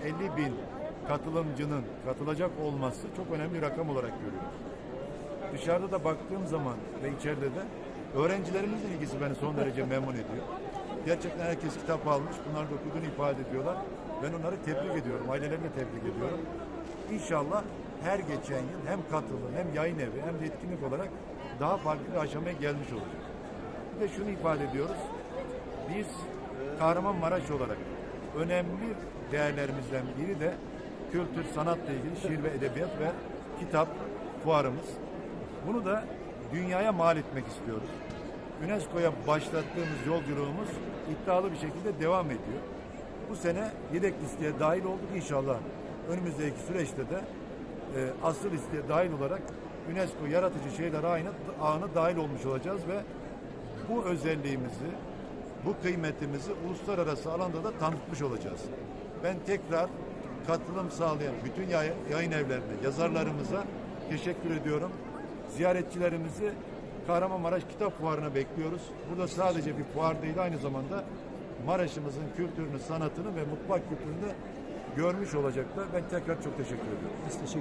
250 bin katılımcının katılacak olması çok önemli bir rakam olarak görüyoruz. Dışarıda da baktığım zaman ve içeride de öğrencilerimizin ilgisi beni son derece memnun ediyor. Gerçekten herkes kitap almış, bunlar da okuduğunu ifade ediyorlar. Ben onları tebrik ediyorum, ailelerini tebrik ediyorum. İnşallah her geçen yıl hem katılım hem yayın evi hem de etkinlik olarak daha farklı bir aşamaya gelmiş olacak. Bir de şunu ifade ediyoruz. Biz Kahramanmaraş olarak önemli değerlerimizden biri de kültür, sanatla ilgili şiir ve edebiyat ve kitap fuarımız. Bunu da dünyaya mal etmek istiyoruz. UNESCO'ya başlattığımız yolculuğumuz iddialı bir şekilde devam ediyor. Bu sene yedek listeye dahil olduk inşallah. Önümüzdeki süreçte de e, asıl listeye dahil olarak UNESCO yaratıcı şeyler ağına, ağına dahil olmuş olacağız ve bu özelliğimizi, bu kıymetimizi uluslararası alanda da tanıtmış olacağız. Ben tekrar katılım sağlayan bütün yay- yayın evlerine, yazarlarımıza teşekkür ediyorum. Ziyaretçilerimizi Kahramanmaraş Kitap Fuarı'na bekliyoruz. Burada sadece bir fuar değil, aynı zamanda Maraş'ımızın kültürünü, sanatını ve mutfak kültürünü görmüş olacaklar. Ben tekrar çok teşekkür ediyorum. Biz teşekkür